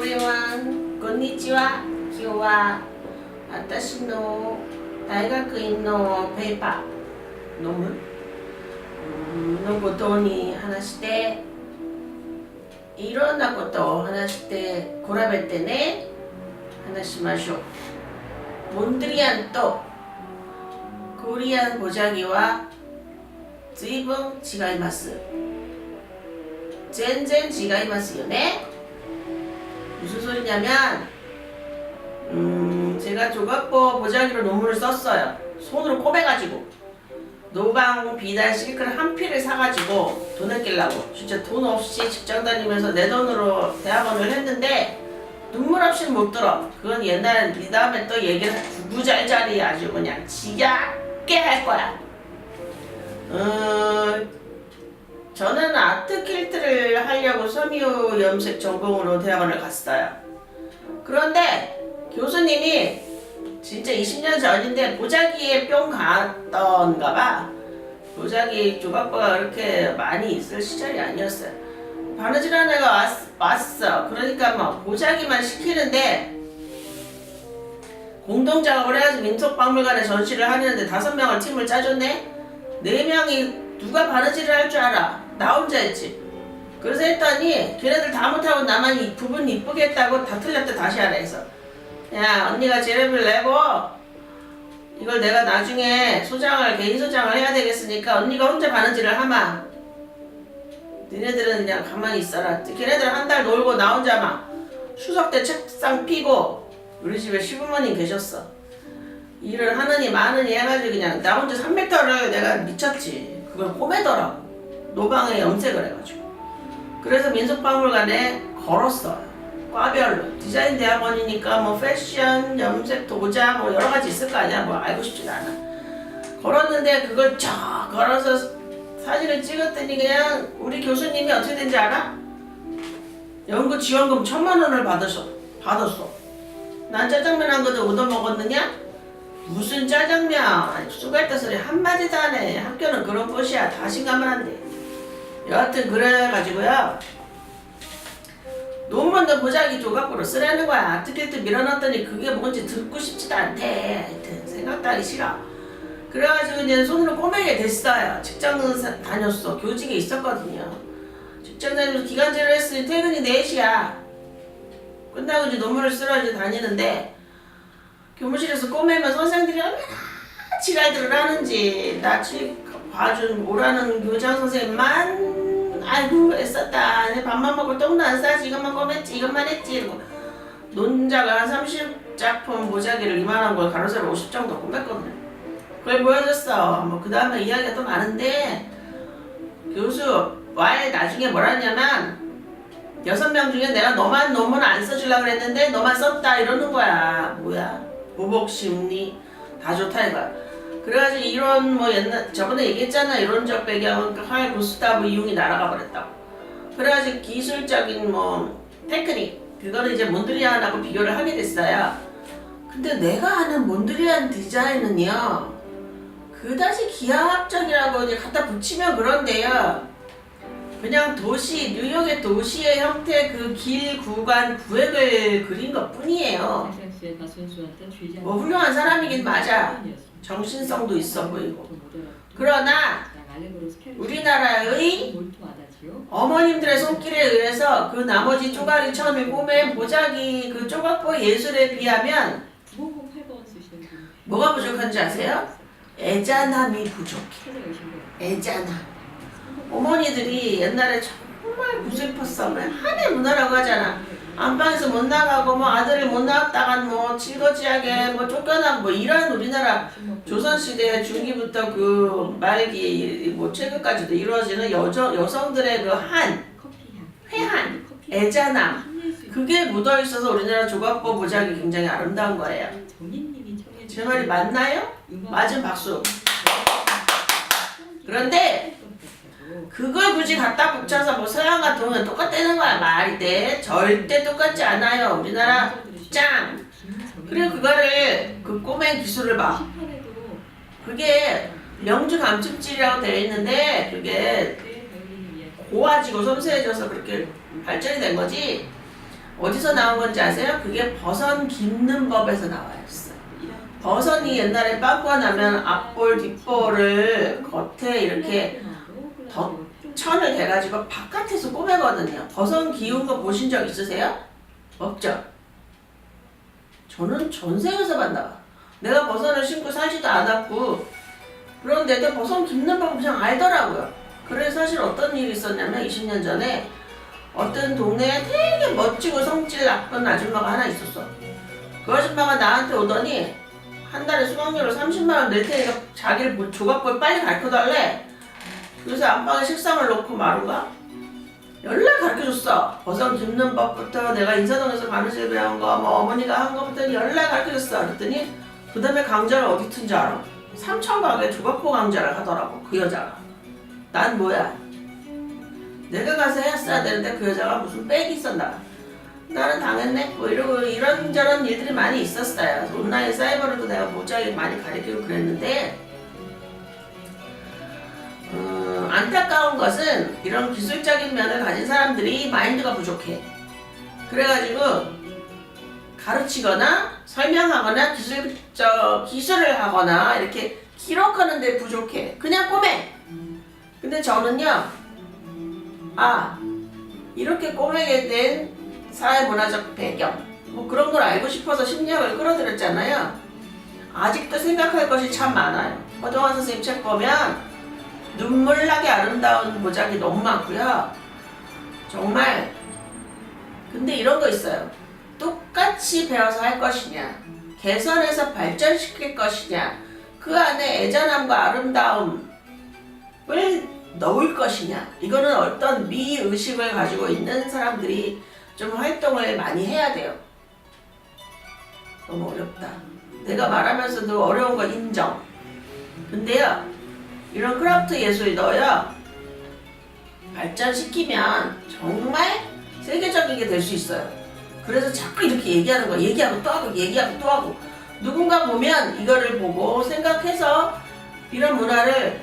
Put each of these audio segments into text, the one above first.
everyone. こんにちは。今日は私の大学院のペーパー、論文うんのことに話して、いろんなことを話して比べてね、話しましょう。モンドリアンとコリアンボジャギは随分違います。全然違いますよね。 무슨 소리냐면 음 제가 조각법 보자기로 논문을 썼어요. 손으로 꼬매가지고. 노방 비단 실크를 한 필을 사가지고 돈 아끼려고. 진짜 돈 없이 직장 다니면서 내 돈으로 대학원을 했는데 눈물 없이는 못 들어. 그건 옛날 이 다음에 또 얘기를 구구절절이 아주 그냥 지겹게 할 거야. 어, 저는 아트 하려고 섬유 염색 전공으로 대학원을 갔어요. 그런데 교수님이 진짜 20년 전인데 보자기에 뿅 갔던가 봐. 보자기 조각과가 그렇게 많이 있을 시절이 아니었어요. 바느질한 애가 왔, 왔어. 그러니까 막 보자기만 시키는데 공동 작업을 해야지 민속박물관에 전시를 하는데 다섯 명을 팀을 짜줬네? 네 명이 누가 바느질을 할 줄 알아? 나 혼자 했지. 그래서 했더니 걔네들 다 못하고 나만 이 부분 이쁘게 했다고 다 틀렸대 다시 하라 해서. 야 언니가 재료비를 내고 이걸 내가 나중에 소장을 개인 소장을 해야 되겠으니까 언니가 혼자 바느질을 하마. 니네들은 그냥 가만히 있어라. 걔네들 한 달 놀고 나 혼자 막 추석 때 책상 피고 우리 집에 시부모님 계셨어. 일을 하느니 마느니 해가지고 그냥 나 혼자 3m를 내가 미쳤지. 그걸 꼬매더라고. 노방에 염색을 해가지고 그래서 민속박물관에 걸었어요. 과별로. 디자인 대학원이니까 뭐 패션, 염색, 도자 뭐 여러 가지 있을 거 아니야. 뭐 알고 싶지도 않아. 걸었는데 그걸 쫙 걸어서 사진을 찍었더니 그냥 우리 교수님이 어떻게 된지 알아? 연구 지원금 천만 원을 받으셔 받았어. 난 짜장면 한 그릇 얻어 먹었느냐? 무슨 짜장면? 쑥갈때 소리 한마디도 안 해. 학교는 그런 곳이야. 가면 안돼 여하튼 그래가지고요. 논문도 보자기 조각으로. 쓰라는 거야. 아트킬트 밀어놨더니 그게 뭔지 듣고 싶지도 않대. 하여튼 생각도 하기 싫어. 그래가지고 이제 손으로 꼬매게 됐어요. 직장 다녔어. 교직에 있었거든요. 직장 다니면서 기간제를 했으니 퇴근이 4시야. 끝나고 이제 논문을 쓰러 이제 다니는데 교무실에서 꼬매면 선생들이 얼마나 지랄들을 하는지. 나 지- 봐준 오라는 교장 선생님만 아이고 애썼다. 내 밥만 먹고 똥도 안 싸지. 이것만 꼬맸지 이것만 했지. 이러고 논작을 한 30작품 모자기를 이만한 걸 가로세로 50 정도 꼬맸거든요. 그걸 보여줬어. 뭐 그 다음에 이야기가 또 많은데 교수 와에 나중에 뭐라 했냐면 여섯 명 중에 내가 너만 논문 안 써주려고 그랬는데 너만 썼다 이러는 거야. 뭐야? 보복 심리. 다 좋다 이거야 그래가지고 이런 뭐 옛날 저번에 얘기했잖아. 이론적 배경 하이 구스타브 이용이 날아가 버렸다고. 그래가지고 기술적인 뭐 테크닉 그거를 이제 몬드리안하고 비교를 하게 됐어요. 근데 내가 아는 몬드리안 디자인은요 그다지 기하학적이라고 이제 갖다 붙이면 그런데요 그냥 도시 뉴욕의 도시의 형태 그 길 구간 구획을 그린 것 뿐이에요. 뭐 훌륭한 사람이긴 맞아 정신성도 있어 보이고. 그러나 우리나라의 어머님들의 손길에 의해서 그 나머지 쪼가리 천을 꼬맨 보자기 그 조각보 예술에 비하면 뭐가 부족한지 아세요? 애잔함이 부족해 애잔함. 어머니들이 옛날에 정말 구슬펐어 한해 문화라고 하잖아 안방에서 못 나가고 뭐 아들을 못 낳았다간 뭐 질거지하게 뭐 쫓겨나고 뭐 이런 우리나라 조선시대 중기부터 그 말기 뭐 최근까지도 이루어지는 여저, 여성들의 그 한, 회한, 애잔함 그게 묻어 있어서 우리나라 조각법 보자기 굉장히 아름다운 거예요. 제 말이 맞나요? 맞은 박수. 그런데 그걸 굳이 갖다 붙여서 뭐 서양 같은 경우는 똑같다는 거야 말이 돼. 절대 똑같지 않아요. 우리나라 짱. 그리고 그거를 그 꼬맨 기술을 봐. 그게 명주 감축질이라고 되어 있는데 그게 고와지고 섬세해져서 그렇게 발전이 된 거지. 어디서 나온 건지 아세요? 그게 버선 깁는 법에서 나와있어요. 버선이 옛날에 빵꾸가 나면 앞볼 뒷볼을 겉에 이렇게 덧 천을 대가지고 바깥에서 꼬매거든요. 버선 기운 거 보신 적 있으세요? 없죠? 저는 전생에서 봤나 봐. 내가 버선을 신고 살지도 않았고 그런데도 버선 깁는 법 그냥 알더라고요. 그래서 사실 어떤 일이 있었냐면 20년 전에 어떤 동네에 되게 멋지고 성질 나쁜 아줌마가 하나 있었어. 그 아줌마가 나한테 오더니 한 달에 수강료를 30만 원 낼 테니까 자기를 뭐 조각볼 빨리 가르쳐달래. 그래서 안방에 식상을 놓고 마루가 연락 가르쳐줬어. 버선 깁는 법부터 내가 인사동에서 바느질 배운 거, 뭐 어머니가 한 거부터 연락 가르쳐줬어. 그랬더니 그 다음에 강좌를 어디 튼 줄 알아? 삼천각에 조각보 강좌를 하더라고 그 여자가. 난 뭐야? 내가 가서 했어야 되는데 그 여자가 무슨 백이 있었나? 나는 당했네. 뭐 이러고 이런저런 일들이 많이 있었어요. 온라인 사이버로도 내가 모자기 많이 가르치고 그랬는데 음, 안타까운 것은 이런 기술적인 면을 가진 사람들이 마인드가 부족해. 그래가지고 가르치거나 설명하거나 기술적 기술을 하거나 이렇게 기록하는 데 부족해. 그냥 꼬매. 근데 저는요. 아 이렇게 꼬매게 된 사회 문화적 배경 뭐 그런 걸 알고 싶어서 심리학을 끌어들였잖아요. 아직도 생각할 것이 참 많아요. 허정환 선생님 책 보면 눈물나게 아름다운 모작이 너무 많고요. 정말 근데 이런 거 있어요. 똑같이 배워서 할 것이냐, 개선해서 발전시킬 것이냐, 그 안에 애잔함과 아름다움을 넣을 것이냐, 이거는 어떤 미의식을 가지고 있는 사람들이 좀 활동을 많이 해야 돼요. 너무 어렵다. 내가 말하면서도 어려운 거 인정. 근데요, 이런 크라프트 예술이 너요, 발전시키면 정말 세계적인 게 될 수 있어요. 그래서 자꾸 이렇게 얘기하는 거야. 얘기하고 또 하고, 얘기하고 또 하고. 누군가 보면 이거를 보고 생각해서 이런 문화를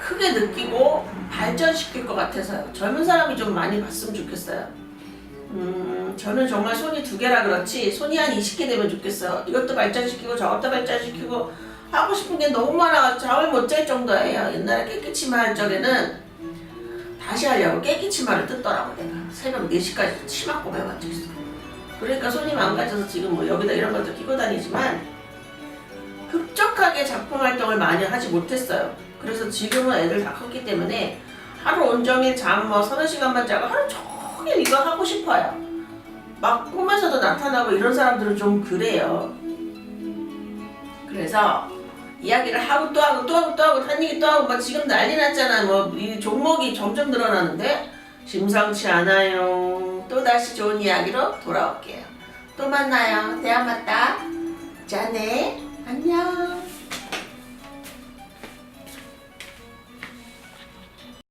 크게 느끼고 발전시킬 것 같아서요. 젊은 사람이 좀 많이 봤으면 좋겠어요. 음, 저는 정말 손이 두 개라 그렇지 손이 한 20개 되면 좋겠어요. 이것도 발전시키고 저것도 발전시키고 하고 싶은 게 너무 많아서 잠을 못 잘 정도예요. 옛날에 깨끼치마 할 적에는 다시 하려고 깨끼치마를 뜯더라고 내가 새벽 4시까지 치마 꼬매 앉아있어. 그러니까 손이 망가져서 지금 뭐 여기다 이런 것도 끼고 다니지만 흡족하게 작품 활동을 많이 하지 못했어요. 그래서 지금은 애들 다 컸기 때문에 하루 온종일 잠 뭐 서너 시간만 자고 하루 종일 이거 하고 싶어요. 막 꿈에서도 나타나고 이런 사람들은 좀 그래요. 그래서 이야기를 하고 또 하고 또 하고 또 하고 한 얘기 또 하고 막 지금 난리 났잖아. 뭐 이 종목이 점점 늘어나는데 심상치 않아요. 또 다시 좋은 이야기로 돌아올게요. 또 만나요. 대화 맞다. 자네 안녕.